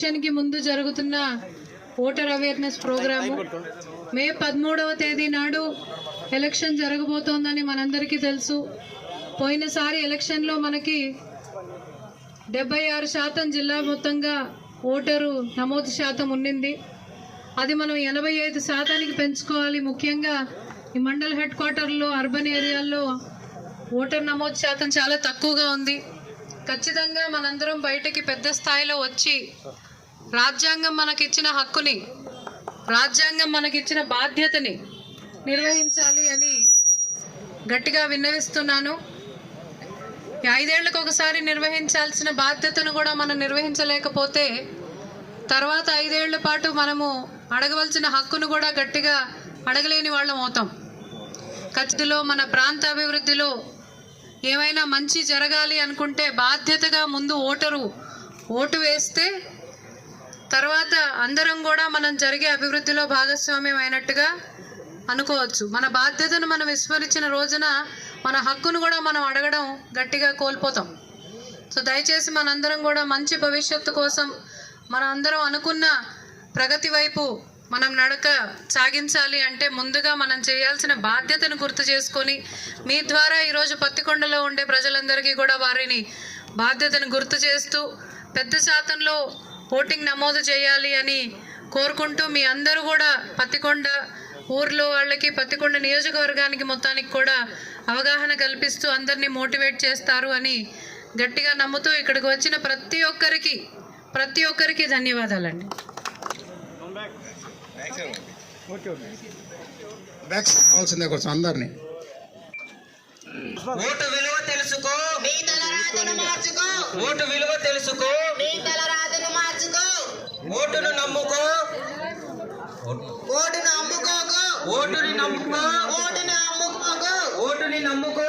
ఎలక్షన్కి ముందు జరుగుతున్న ఓటర్ అవేర్నెస్ ప్రోగ్రాము. మే పదమూడవ తేదీ నాడు ఎలక్షన్ జరగబోతోందని మనందరికీ తెలుసు. పోయినసారి ఎలక్షన్లో మనకి డెబ్బై ఆరు శాతం జిల్లా మొత్తంగా ఓటరు నమోదు శాతం ఉండింది అది మనం ఎనభై ఐదు శాతానికి పెంచుకోవాలి. ముఖ్యంగా ఈ మండల్ హెడ్ క్వార్టర్లో అర్బన్ ఏరియాల్లో ఓటర్ నమోదు శాతం చాలా తక్కువగా ఉంది. ఖచ్చితంగా మనందరం బయటకి పెద్ద స్థాయిలో వచ్చి రాజ్యాంగం మనకిచ్చిన హక్కుని రాజ్యాంగం మనకిచ్చిన బాధ్యతని నిర్వహించాలి అని గట్టిగా విన్నవిస్తున్నాను. ఐదేళ్ళకు ఒకసారి నిర్వహించాల్సిన బాధ్యతను కూడా మనం నిర్వహించలేకపోతే తర్వాత ఐదేళ్ళ పాటు మనము అడగవలసిన హక్కును కూడా గట్టిగా అడగలేని వాళ్ళం అవుతాం. ఖచ్చితంలో మన ప్రాంత అభివృద్ధిలో ఏమైనా మంచి జరగాలి అనుకుంటే బాధ్యతగా ముందు ఓటరు ఓటు వేస్తే తర్వాత అందరం కూడా మనం జరిగే అభివృద్ధిలో భాగస్వామ్యం అయినట్టుగా అనుకోవచ్చు. మన బాధ్యతను మనం విస్మరించిన రోజున మన హక్కును కూడా మనం అడగడం గట్టిగా కోల్పోతాం. సో దయచేసి మనందరం కూడా మంచి భవిష్యత్తు కోసం మన అందరం అనుకున్న ప్రగతి వైపు మనం నడక సాగించాలి అంటే ముందుగా మనం చేయాల్సిన బాధ్యతను గుర్తు చేసుకొని మీ ద్వారా ఈరోజు పత్తికొండలో ఉండే ప్రజలందరికీ కూడా వారిని బాధ్యతను గుర్తు చేస్తూ పెద్ద శాతంలో ఓటింగ్ నమోదు చేయాలి అని కోరుకుంటూ మీ అందరూ కూడా పత్తికొండ ఊర్లో వాళ్ళకి పత్తికొండ నియోజకవర్గానికి మొత్తానికి కూడా అవగాహన కల్పిస్తూ అందరినీ మోటివేట్ చేస్తారు అని గట్టిగా నమ్ముతూ ఇక్కడికి వచ్చిన ప్రతి ఒక్కరికి ప్రతి ఒక్కరికి ధన్యవాదాలండి. అందరినీ. ఓటు విలువ తెలుసుకో. ఓటు విలువ తెలుసుకో. ఓటును నమ్ముకో. ఓటును అమ్ముకోకు ఓటుని నమ్ముకో. ఓటును అమ్ముకోకు ఓటుని నమ్ముకో.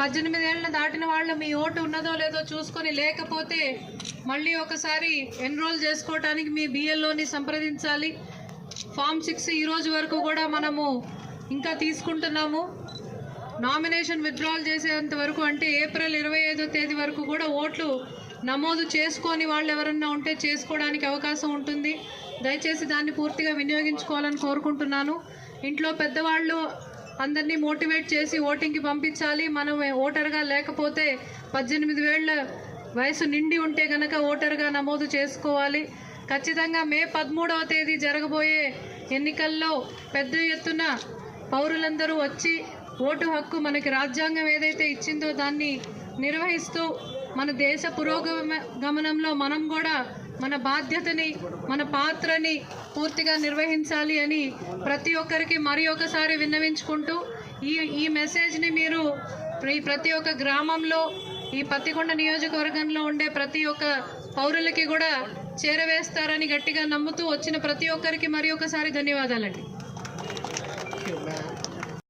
పద్దెనిమిది ఏళ్ళ దాటిన వాళ్ళు మీ ఓటు ఉన్నదో లేదో చూసుకొని లేకపోతే మళ్ళీ ఒకసారి ఎన్రోల్ చేసుకోవటానికి మీ బిఎల్ఓని సంప్రదించాలి. ఫామ్ సిక్స్ ఈరోజు వరకు కూడా మనము ఇంకా తీసుకుంటున్నాము. నామినేషన్ విత్డ్రాల్ చేసేంత వరకు అంటే ఏప్రిల్ ఇరవై ఐదో తేదీ వరకు కూడా ఓట్లు నమోదు చేసుకొని వాళ్ళు ఎవరన్నా ఉంటే చేసుకోవడానికి అవకాశం ఉంటుంది. దయచేసి దాన్ని పూర్తిగా వినియోగించుకోవాలని కోరుకుంటున్నాను. ఇంట్లో పెద్దవాళ్ళు అందరినీ మోటివేట్ చేసి ఓటింగ్కి పంపించాలి. మనం ఓటర్గా లేకపోతే పద్దెనిమిది వేళ్ళ వయసు నిండి ఉంటే గనక ఓటర్గా నమోదు చేసుకోవాలి. ఖచ్చితంగా మే పదమూడవ తేదీ జరగబోయే ఎన్నికల్లో పెద్ద ఎత్తున పౌరులందరూ వచ్చి ఓటు హక్కు మనకి రాజ్యాంగం ఏదైతే ఇచ్చిందో దాన్ని నిర్వహిస్తూ మన దేశ పురోగమ గమనంలో మనం కూడా మన బాధ్యతని మన పాత్రని పూర్తిగా నిర్వహించాలి అని ప్రతి ఒక్కరికి మరి ఒకసారి విన్నవించుకుంటూ ఈ ఈ మెసేజ్ని మీరు ఈ ప్రతి ఒక్క గ్రామంలో ఈ పత్తికొండ నియోజకవర్గంలో ఉండే ప్రతి ఒక్క పౌరులకి కూడా చేరవేస్తారని గట్టిగా నమ్ముతూ వచ్చిన ప్రతి ఒక్కరికి మరి ఒకసారి ధన్యవాదాలండి.